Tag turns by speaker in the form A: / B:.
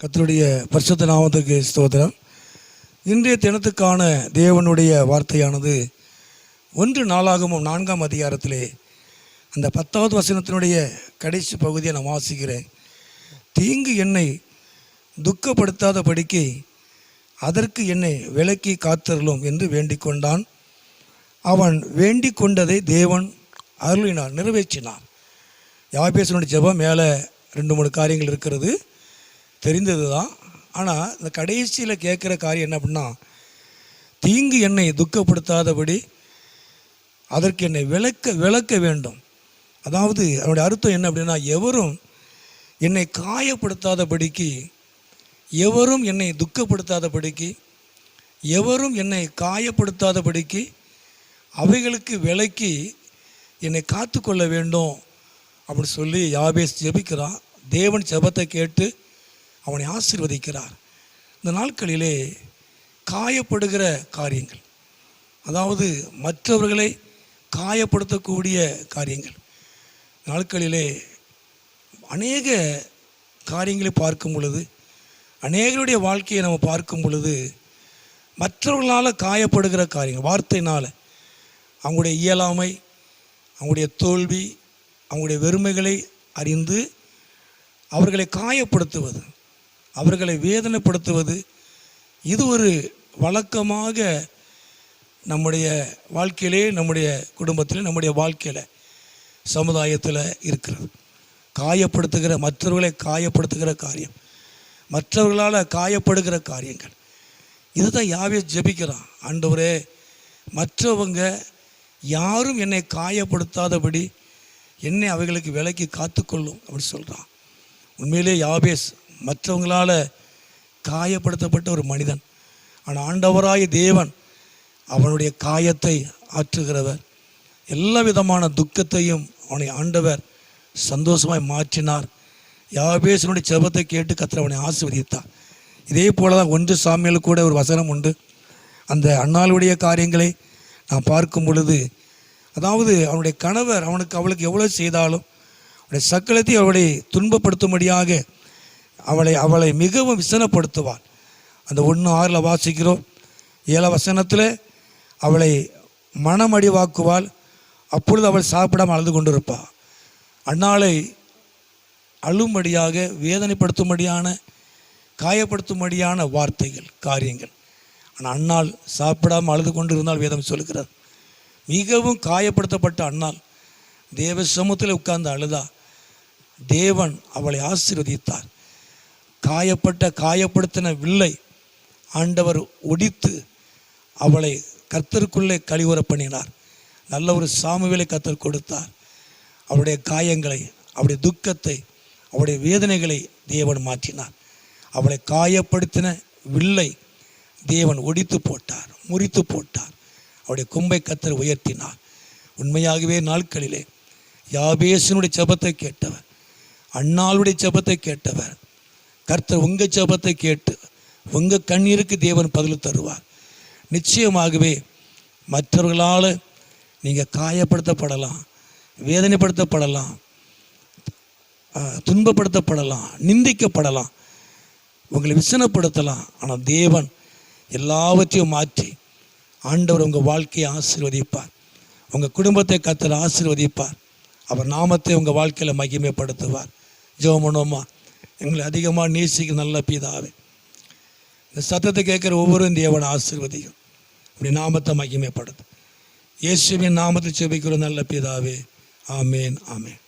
A: கத்தருடைய பரிசுத்த நாமத்துக்கு ஸ்தோத்திரம். இன்றைய தினத்துக்கான தேவனுடைய வார்த்தையானது ஒன்று நாளாகமும் நான்காம் அதிகாரத்திலே அந்த பத்தாவது வசனத்தினுடைய கடைசி பகுதியை நான் வாசிக்கிறேன். தீங்கு என்னை துக்கப்படுத்தாதபடிக்கு அதற்கு என்னை விலக்கி காத்தருளும் என்று வேண்டிக் கொண்டான் அவன் வேண்டிக் கொண்டதை தேவன் அருளினார் நிறைவேற்றினார். யாபேசனுடைய ஜெபம் மேலே ரெண்டு மூணு காரியங்கள் இருக்கிறது. தெரிந்தது தான் ஆனால் இந்த கடைசியில் கேட்குற காரியம் என்ன அப்படின்னா தீங்கு என்னை துக்கப்படுத்தாதபடி அதற்கு என்னை விளக்க விளக்க வேண்டும். அதாவது அதனுடைய அர்த்தம் என்ன அப்படின்னா எவரும் என்னை காயப்படுத்தாதபடிக்கு எவரும் என்னை துக்கப்படுத்தாதபடிக்கு எவரும் என்னை காயப்படுத்தாதபடிக்கு அவைகளுக்கு விலக்கி என்னை காத்துக்கொள்ள வேண்டும் அப்படின்னு சொல்லி யாபேஸ் ஜெபிக்கிறான். தேவன் ஜெபத்தை கேட்டு அவனை ஆசிர்வதிக்கிறார். இந்த நாட்களிலே காயப்படுகிற காரியங்கள் அதாவது மற்றவர்களை காயப்படுத்தக்கூடிய காரியங்கள் நாட்களிலே அநேக காரியங்களை பார்க்கும் பொழுது அநேகருடைய வாழ்க்கையை நம்ம பார்க்கும் பொழுது மற்றவர்களால் காயப்படுகிற காரியங்கள் வார்த்தையினால் அவங்களுடைய இயலாமை அவங்களுடைய தோல்வி அவங்களுடைய வெறுமைகளை அறிந்து அவர்களை காயப்படுத்துவது அவர்களை வேதனைப்படுத்துவது இது ஒரு வழக்கமாக நம்முடைய வாழ்க்கையிலே நம்முடைய குடும்பத்தில் நம்முடைய வாழ்க்கையில் சமுதாயத்தில் இருக்கிறது. காயப்படுத்துகிற மற்றவர்களை காயப்படுத்துகிற காரியம் மற்றவர்களால் காயப்படுகிற காரியங்கள். இதுதான் யாவே ஜெபிக்கிறான். ஆண்டவரே மற்றவங்க யாரும் என்னை காயப்படுத்தாதபடி என்னை அவைகளுக்கு விலைக்கு காத்துக்கொள்ளும் அப்படின்னு சொல்கிறான் உண்மையிலே யாபேஸ் மற்றவங்களால் காயப்படுத்தப்பட்ட ஒரு மனிதன். ஆனால் ஆண்டவராய தேவன் அவனுடைய காயத்தை ஆற்றுகிறவர். எல்லா விதமான துக்கத்தையும் அவனை ஆண்டவர் சந்தோஷமாய் மாற்றினார். யாபேசனுடைய ஜெபத்தை கேட்டு கத்திர அவனை ஆசீர்வதித்தார். இதே போல தான் ஒன்று சாமியில் கூட ஒரு வசனம் உண்டு. அந்த அண்ணாளுடைய காரியங்களை நான் பார்க்கும் பொழுது அதாவது அவனுடைய கணவர் அவனுக்கு அவளுக்கு எவ்வளோ செய்தாலும் அவனுடைய சக்கலத்தை அவளை துன்பப்படுத்தும்படியாக அவளை அவளை மிகவும் விசனப்படுத்துவாள். அந்த ஒன்று ஆறில் வாசிக்கிறோம். ஏழ வசனத்தில் அவளை மனமடிவாக்குவாள். அப்பொழுது அவள் சாப்பிடாமல் அழுது கொண்டிருப்பாள் அன்னாளை அழும்படியாக வேதனைப்படுத்தும்படியான காயப்படுத்தும்படியான வார்த்தைகள் காரியங்கள். ஆனால் அன்னாள் சாப்பிடாமல் அழுது கொண்டு இருந்தால் வேதம் சொல்லுகிறார் மிகவும் காயப்படுத்தப்பட்ட அன்னாள் தேவ சமூகத்தில் உட்கார்ந்து அழுதா. தேவன் அவளை ஆசீர்வதித்தார். காயப்பட்ட காயப்படுத்தின வில்லை ஆண்டவர் ஒடித்து அவளை கர்த்தருக்குள்ளே கழிவுற பண்ணினார். நல்ல ஒரு சாமுவேலை கத்தர் கொடுத்தார். அவருடைய காயங்களை அவருடைய துக்கத்தை அவருடைய வேதனைகளை தேவன் மாற்றினார். அவளை காயப்படுத்தின வில்லை தேவன் ஒடித்து போட்டார் முறித்து போட்டார். அவருடைய கொம்பை கத்தர் உயர்த்தினார். உண்மையாகவே நாட்களிலே யாபேசனுடைய ஜெபத்தை கேட்டவர் அண்ணாளுடைய ஜெபத்தை கேட்டவர் கர்த்தர் உங்கள் ஜபத்தை கேட்டு உங்கள் கண்ணீருக்கு தேவன் பதில் தருவார். நிச்சயமாகவே மற்றவர்களால் நீங்கள் காயப்படுத்தப்படலாம் வேதனைப்படுத்தப்படலாம் துன்பப்படுத்தப்படலாம் நிந்திக்கப்படலாம் உங்களை விசனப்படுத்தலாம். ஆனால் தேவன் எல்லாவற்றையும் மாற்றி ஆண்டவர் உங்கள் வாழ்க்கையை ஆசீர்வதிப்பார். உங்கள் குடும்பத்தை கத்தர் ஆசீர்வதிப்பார். அவர் நாமத்தை உங்கள் வாழ்க்கையில் மகிமைப்படுத்துவார். ஜோமனோமா எங்களை அதிகமாக நேசிக்க நல்ல பிதாவே. இந்த சத்தத்தை கேட்குற ஒவ்வொரு தேவனை ஆசிர்வதியும். அப்படி நாமத்தை மகிமைப்படுது இயேசுவின் நாமத்தை செபிக்கிற நல்ல பிதாவே. ஆமேன் ஆமேன்.